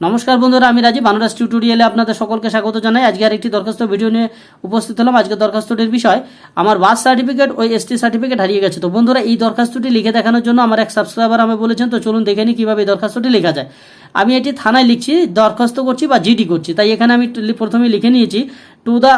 নমস্কার বন্ধুরা, আমি রাজীব। বানারস টিউটোরিয়ালে আপনাদের সকলকে স্বাগত জানাই। আজকে আর একটি দরখাস্ত ভিডিও নিয়ে উপস্থিত হলাম। আজকে দরখাস্তটির বিষয়, আমার বার্থ সার্টিফিকেট ওই এসটি সার্টিফিকেট হারিয়ে গেছে। তো বন্ধুরা, এই দরখাস্তটি লিখে দেখানোর জন্য আমার এক সাবস্ক্রাইবার আমি বলেছেন, তো চলুন দেখে নিই কীভাবে এই দরখাস্তটি লেখা যায়। আমি এটি থানায় লিখছি, দরখাস্ত করছি বা জিডি করছি। তাই এখানে আমি প্রথমে লিখে নিয়েছি টু দ্য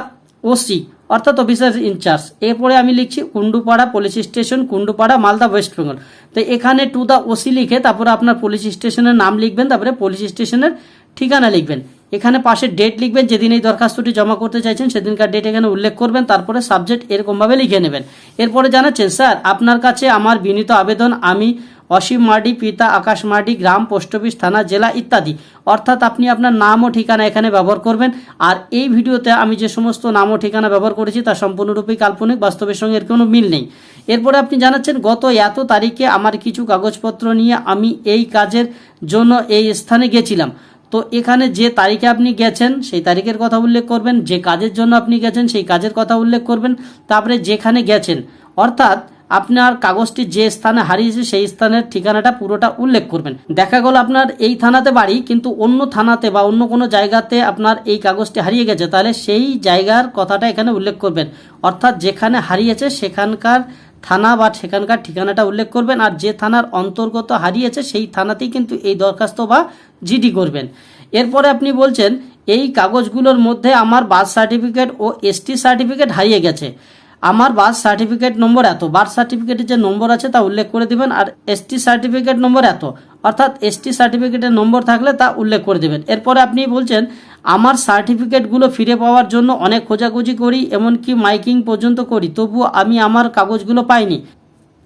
ওসি অর্থাৎ অফিসার ইনচার্জ এরপরে আমি লিখছি Kundupara police station Kundupara Malda West Bengal তো এখানে টু দা ওসি লিখে তারপরে আপনার পুলিশ স্টেশনের নাম লিখবেন, তারপরে পুলিশ স্টেশনের ঠিকানা লিখবেন। এখানে পাশে ডেট লিখবেন, যেদিন এই দরখাস্তটি জমা করতে চাইছেন, সেদিনকার ডেট এখানে উল্লেখ করবেন, তারপরে সাবজেক্ট এরকমভাবে লিখে নেবেন। এরপরে জানাচ্ছেন, স্যার, আপনার কাছে আমার বিনীত আবেদন, আমি অসীম মার্ডি পিতা আকাশ মার্ডি গ্রাম, পোস্ট অফিস, থানা, জেলা ইত্যাদি। অর্থাৎ আপনি আপনার নাম ও ঠিকানা এখানে ব্যবহার করবেন। আর এই ভিডিওতে আমি যে সমস্ত নাম ও ঠিকানা ব্যবহার করেছি, তা সম্পূর্ণরূপেই কাল্পনিক, বাস্তবের সঙ্গে এর কোনো মিল নেই। এরপরে আপনি জানাচ্ছেন, গত এত তারিখে আমার কিছু কাগজপত্র নিয়ে আমি এই কাজের জন্য এই স্থানে গেছিলাম। তো এখানে যে তারিখে আপনি গেছেন, সেই তারিখের কথা উল্লেখ করবেন, যে কাজের জন্য আপনি গেছেন, সেই কাজের কথা উল্লেখ করবেন, তারপরে যেখানে গেছেন। অর্থাৎ আপনার কাগজটি যে স্থানে হারিয়েছে, সেই স্থানের ঠিকানাটা পুরোটা উল্লেখ করবেন। দেখা গেল আপনার এই থানাতে বাড়ি, কিন্তু অন্য থানাতে বা অন্য কোনো জায়গাতে আপনার এই কাগজটি হারিয়ে গেছে, তাহলে সেই জায়গার কথাটা এখানে উল্লেখ করবেন। অর্থাৎ যেখানে হারিয়েছে, সেখানকার থানা বা সেখানকার ঠিকানাটা উল্লেখ করবেন আর যে থানার অন্তর্গত হারিয়েছে সেই থানাতেই কিন্তু এই দরখাস্ত বা জিডি করবেন। এরপরে আপনি বলছেন, এই কাগজগুলোর মধ্যে আমার বার্থ সার্টিফিকেট ও এসটি সার্টিফিকেট হারিয়ে গেছে। আমার বার্থ সার্টিফিকেট নম্বর এত? বার্থ সার্টিফিকেটের যে নম্বর আছে তা উল্লেখ করে দিবেন আর এসটি সার্টিফিকেট নম্বর এত? অর্থাৎ এসটি সার্টিফিকেটের নম্বর থাকলে তা উল্লেখ করে দেবেন। এরপরে আপনি বলছেন আমার সার্টিফিকেটগুলো ফিরে পাওয়ার জন্য অনেক খোঁজাখুঁজি করি, এমনকি মাইকিং পর্যন্ত করি। তবুও আমি আমার কাগজগুলো পাইনি।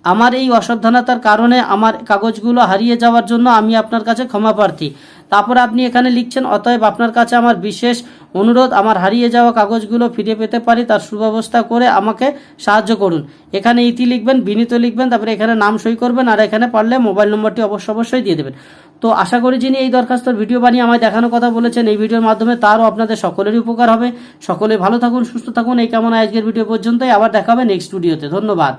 আমার এই অসাবধানতার কারণে আমার কাগজগুলো হারিয়ে যাওয়ার জন্য আমি আপনার কাছে ক্ষমা প্রার্থী। তারপরে আপনি এখানে লিখছেন, অতএব আপনার কাছে আমার বিশেষ অনুরোধ, আমার হারিয়ে যাওয়া কাগজগুলো ফিরে পেতে পারি, তার সুব্যবস্থা করে আমাকে সাহায্য করুন। এখানে ইতি লিখবেন, বিনীত লিখবেন, তারপরে এখানে নাম সই করবেন, আর এখানে পারলে মোবাইল নম্বরটি অবশ্য অবশ্যই দিয়ে দেবেন। তো আশা করি যিনি এই দরখাস্তর ভিডিও বানিয়ে আমায় দেখানোর কথা বলেছেন, এই ভিডিওর মাধ্যমে তারও আপনাদের সকলেরই উপকার হবে। সকলে ভালো থাকুন, সুস্থ থাকুন। এই কেমন আজকের ভিডিও পর্যন্তই। আবার দেখা হবে নেক্সট ভিডিওতে ধন্যবাদ।